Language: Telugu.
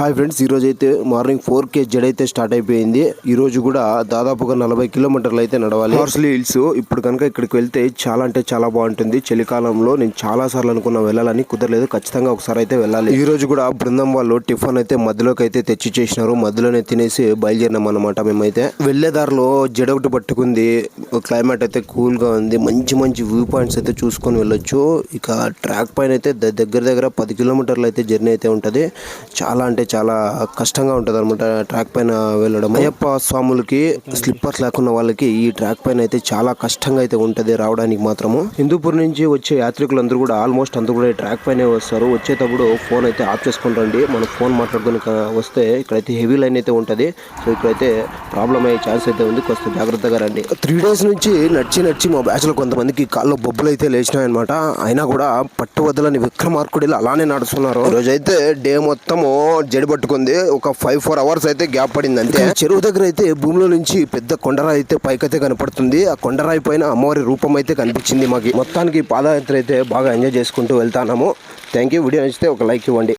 హాయ్ ఫ్రెండ్స్ ఈరోజు అయితే మార్నింగ్ ఫోర్ కే జడ్ అయితే స్టార్ట్ అయిపోయింది. ఈ రోజు కూడా దాదాపుగా నలభై కిలోమీటర్లు అయితే నడవాలి. హార్స్లీ హిల్స్ ఇప్పుడు కనుక ఇక్కడికి వెళ్తే చాలా అంటే చాలా బాగుంటుంది. చలికాలంలో నేను చాలా సార్లు అనుకున్నా వెళ్ళాలని కుదరలేదు. ఖచ్చితంగా ఒకసారి అయితే వెళ్ళాలి. ఈ రోజు కూడా బృందం వాళ్ళు టిఫిన్ అయితే మధ్యలోకి అయితే తెచ్చి చేసినారు. మధ్యలోనే తినేసి బయలుదేరినాం అనమాట మేమైతే. వెళ్ళే దారిలో జడ ఒకటి పట్టుకుంది. క్లైమేట్ అయితే కూల్గా ఉంది. మంచి మంచి వ్యూ పాయింట్స్ అయితే చూసుకొని వెళ్ళొచ్చు. ఇక ట్రాక్ పైన అయితే దగ్గర దగ్గర పది కిలోమీటర్లు అయితే జర్నీ అయితే ఉంటది. చాలా అంటే చాలా కష్టంగా ఉంటుంది అనమాట ట్రాక్ పైన వెళ్ళడం. అయ్యప్ప స్వాములకి స్లిప్పర్స్ లేకున్న వాళ్ళకి ఈ ట్రాక్ పైన అయితే చాలా కష్టంగా అయితే ఉంటుంది రావడానికి మాత్రము. హిందూపూర్ నుంచి వచ్చే యాత్రికులందరూ కూడా ఆల్మోస్ట్ అందరూ కూడా ఈ ట్రాక్ పైనే వస్తారు. వచ్చేటప్పుడు ఫోన్ అయితే ఆఫ్ చేసుకొని రండి. మనం ఫోన్ మాట్లాడుకుని వస్తే ఇక్కడైతే హెవీ లైన్ అయితే ఉంటుంది. సో ఇక్కడైతే ప్రాబ్లం అయ్యే ఛాన్స్ అయితే ఉంది. కొంచెం జాగ్రత్తగా రండి. త్రీ డేస్ నుంచి నడిచి నడిచి మా బ్యాచ్లో కొంతమందికి కాళ్ళు బొబ్బులు అయితే లేచినాయన్నమాట. అయినా కూడా పట్టు వదలని విక్రమార్కుడిలో అలానే నడుస్తున్నారు. ఈ రోజు అయితే డే మొత్తము జడి పట్టుకుంది. ఒక ఫైవ్ ఫోర్ అవర్స్ అయితే గ్యాప్ పడింది అంతే. చెరువు దగ్గర అయితే భూమిలో నుంచి పెద్ద కొండరాయి అయితే పైకైతే కనపడుతుంది. ఆ కొండరాయి పైన అమ్మవారి రూపం అయితే కనిపించింది మాకు. మొత్తానికి పాదయాత్ర అయితే బాగా ఎంజాయ్ చేసుకుంటూ వెళ్తాము థ్యాంక్ యూ వీడియో నచ్చితే ఒక లైక్ ఇవ్వండి.